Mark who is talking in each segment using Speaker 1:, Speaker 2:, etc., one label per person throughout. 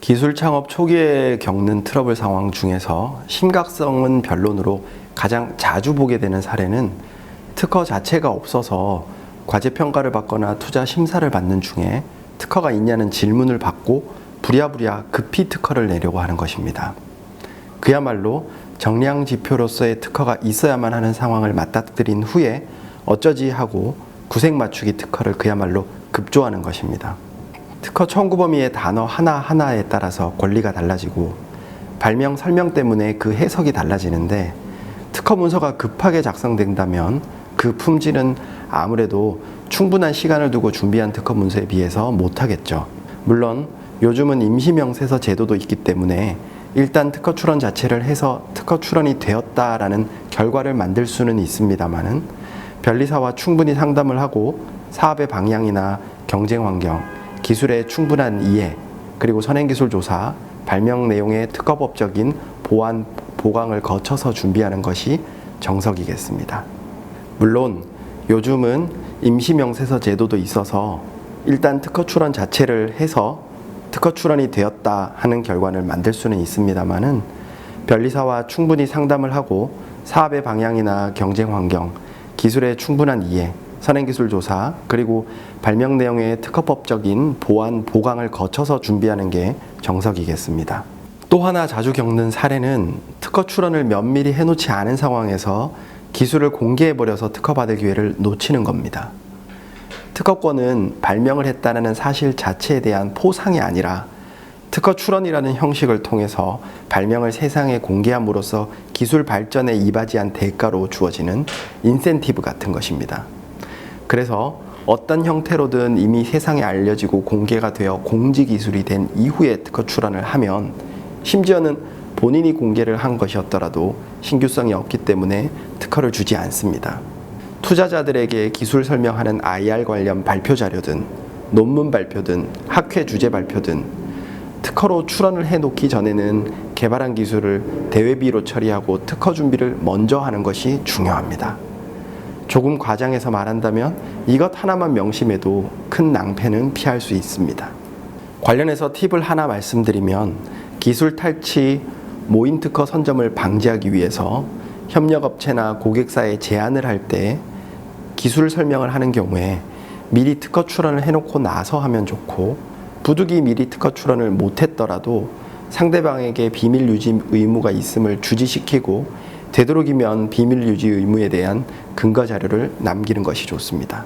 Speaker 1: 기술 창업 초기에 겪는 트러블 상황 중에서 심각성은 변론으로 가장 자주 보게 되는 사례는 특허 자체가 없어서 과제 평가를 받거나 투자 심사를 받는 중에 특허가 있냐는 질문을 받고 부랴부랴 급히 특허를 내려고 하는 것입니다. 그야말로 정량 지표로서의 특허가 있어야만 하는 상황을 맞닥뜨린 후에 어쩌지 하고 구색 맞추기 특허를 그야말로 급조하는 것입니다. 특허 청구 범위의 단어 하나하나에 따라서 권리가 달라지고 발명 설명 때문에 그 해석이 달라지는데 특허 문서가 급하게 작성된다면 그 품질은 아무래도 충분한 시간을 두고 준비한 특허 문서에 비해서 못하겠죠. 물론 요즘은 임시명세서 제도도 있기 때문에 일단 특허 출원 자체를 해서 특허 출원이 되었다라는 결과를 만들 수는 있습니다만은 변리사와 충분히 상담을 하고 사업의 방향이나 경쟁 환경, 기술의 충분한 이해, 그리고 선행기술 조사, 발명 내용의 특허법적인 보안, 보강을 거쳐서 준비하는 것이 정석이겠습니다. 물론 요즘은 임시명세서 제도도 있어서 일단 특허 출원 자체를 해서 특허 출원이 되었다 하는 결과를 만들 수는 있습니다만은 변리사와 충분히 상담을 하고 사업의 방향이나 경쟁 환경, 기술의 충분한 이해, 선행기술 조사, 그리고 발명 내용의 특허법적인 보안, 보강을 거쳐서 준비하는 게 정석이겠습니다. 또 하나 자주 겪는 사례는 특허 출원을 면밀히 해놓지 않은 상황에서 기술을 공개해버려서 특허받을 기회를 놓치는 겁니다. 특허권은 발명을 했다는 사실 자체에 대한 포상이 아니라 특허 출원이라는 형식을 통해서 발명을 세상에 공개함으로써 기술 발전에 이바지한 대가로 주어지는 인센티브 같은 것입니다. 그래서 어떤 형태로든 이미 세상에 알려지고 공개가 되어 공지 기술이 된 이후에 특허 출원을 하면 심지어는 본인이 공개를 한 것이었더라도 신규성이 없기 때문에 특허를 주지 않습니다. 투자자들에게 기술 설명하는 IR 관련 발표 자료든 논문 발표든 학회 주제 발표든 특허로 출원을 해놓기 전에는 개발한 기술을 대외비로 처리하고 특허 준비를 먼저 하는 것이 중요합니다. 조금 과장해서 말한다면 이것 하나만 명심해도 큰 낭패는 피할 수 있습니다. 관련해서 팁을 하나 말씀드리면 기술 탈취, 모인 특허 선점을 방지하기 위해서 협력업체나 고객사에 제안을 할 때 기술 설명을 하는 경우에 미리 특허 출원을 해놓고 나서 하면 좋고 부득이 미리 특허 출원을 못했더라도 상대방에게 비밀 유지 의무가 있음을 주지시키고 되도록이면 비밀 유지 의무에 대한 근거 자료를 남기는 것이 좋습니다.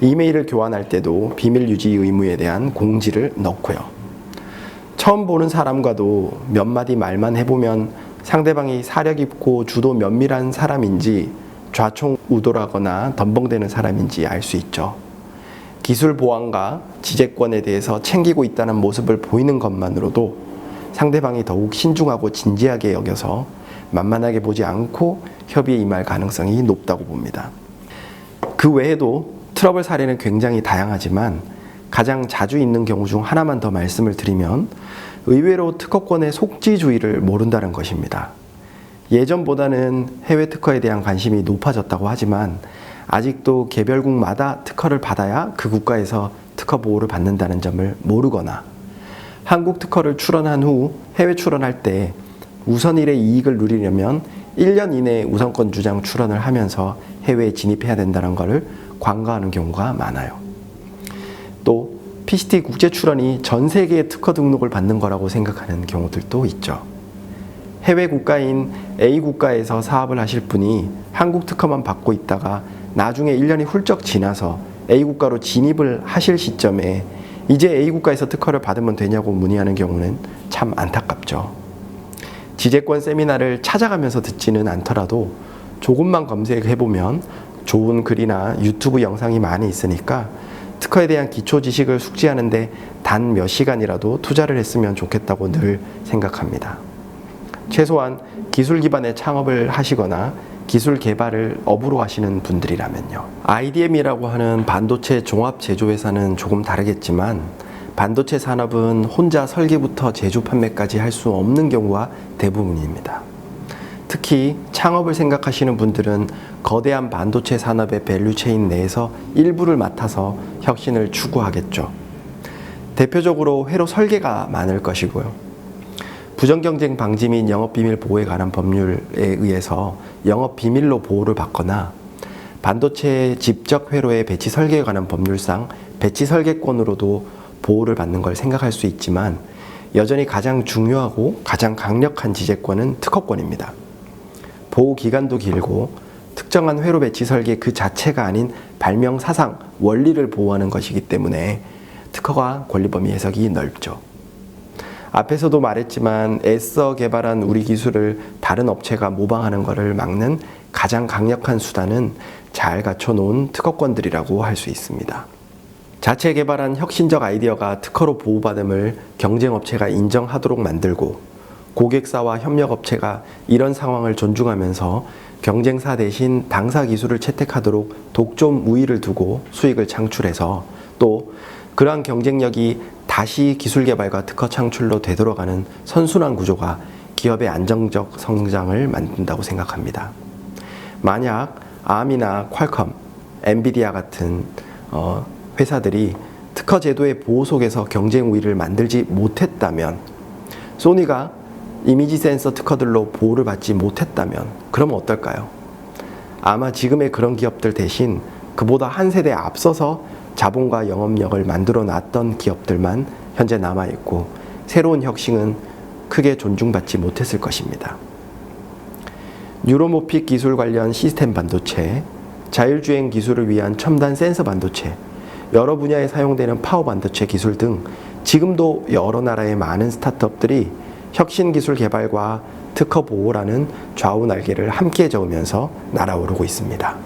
Speaker 1: 이메일을 교환할 때도 비밀 유지 의무에 대한 공지를 넣고요. 처음 보는 사람과도 몇 마디 말만 해보면 상대방이 사려 깊고 주도 면밀한 사람인지 좌총우돌하거나 덤벙대는 사람인지 알 수 있죠. 기술 보안과 지재권에 대해서 챙기고 있다는 모습을 보이는 것만으로도 상대방이 더욱 신중하고 진지하게 여겨서 만만하게 보지 않고 협의에 임할 가능성이 높다고 봅니다. 그 외에도 트러블 사례는 굉장히 다양하지만 가장 자주 있는 경우 중 하나만 더 말씀을 드리면 의외로 특허권의 속지주의를 모른다는 것입니다. 예전보다는 해외 특허에 대한 관심이 높아졌다고 하지만 아직도 개별국마다 특허를 받아야 그 국가에서 특허 보호를 받는다는 점을 모르거나 한국 특허를 출원한 후 해외 출원할 때 우선일의 이익을 누리려면 1년 이내에 우선권 주장 출원을 하면서 해외에 진입해야 된다는 것을 관가하는 경우가 많아요. 또 PCT 국제 출원이 전 세계의 특허 등록을 받는 거라고 생각하는 경우들도 있죠. 해외 국가인 A 국가에서 사업을 하실 분이 한국 특허만 받고 있다가 나중에 1년이 훌쩍 지나서 A 국가로 진입을 하실 시점에 이제 A 국가에서 특허를 받으면 되냐고 문의하는 경우는 참 안타깝죠. 지재권 세미나를 찾아가면서 듣지는 않더라도 조금만 검색해보면 좋은 글이나 유튜브 영상이 많이 있으니까 특허에 대한 기초 지식을 숙지하는데 단 몇 시간이라도 투자를 했으면 좋겠다고 늘 생각합니다. 최소한 기술 기반의 창업을 하시거나 기술 개발을 업으로 하시는 분들이라면요. IDM이라고 하는 반도체 종합 제조회사는 조금 다르겠지만 반도체 산업은 혼자 설계부터 제조 판매까지 할 수 없는 경우가 대부분입니다. 특히 창업을 생각하시는 분들은 거대한 반도체 산업의 밸류체인 내에서 일부를 맡아서 혁신을 추구하겠죠. 대표적으로 회로 설계가 많을 것이고요. 부정경쟁 방지 및 영업비밀 보호에 관한 법률에 의해서 영업비밀로 보호를 받거나 반도체 집적 회로의 배치 설계에 관한 법률상 배치 설계권으로도 보호를 받는 걸 생각할 수 있지만 여전히 가장 중요하고 가장 강력한 지재권은 특허권입니다. 보호 기간도 길고 특정한 회로 배치 설계 그 자체가 아닌 발명 사상, 원리를 보호하는 것이기 때문에 특허가 권리 범위 해석이 넓죠. 앞에서도 말했지만 애써 개발한 우리 기술을 다른 업체가 모방하는 것을 막는 가장 강력한 수단은 잘 갖춰놓은 특허권들이라고 할 수 있습니다. 자체 개발한 혁신적 아이디어가 특허로 보호받음을 경쟁업체가 인정하도록 만들고 고객사와 협력업체가 이런 상황을 존중하면서 경쟁사 대신 당사 기술을 채택하도록 독점 우위를 두고 수익을 창출해서 또 그러한 경쟁력이 다시 기술 개발과 특허 창출로 되돌아가는 선순환 구조가 기업의 안정적 성장을 만든다고 생각합니다. 만약 암이나 퀄컴, 엔비디아 같은 어, 회사들이 특허 제도의 보호 속에서 경쟁 우위를 만들지 못했다면 소니가 이미지 센서 특허들로 보호를 받지 못했다면 그러면 어떨까요? 아마 지금의 그런 기업들 대신 그보다 한 세대 앞서서 자본과 영업력을 만들어 놨던 기업들만 현재 남아 있고 새로운 혁신은 크게 존중받지 못했을 것입니다. 뉴로모픽 기술 관련 시스템 반도체, 자율주행 기술을 위한 첨단 센서 반도체, 여러 분야에 사용되는 파워 반도체 기술 등 지금도 여러 나라의 많은 스타트업들이 혁신 기술 개발과 특허 보호라는 좌우 날개를 함께 저으면서 날아오르고 있습니다.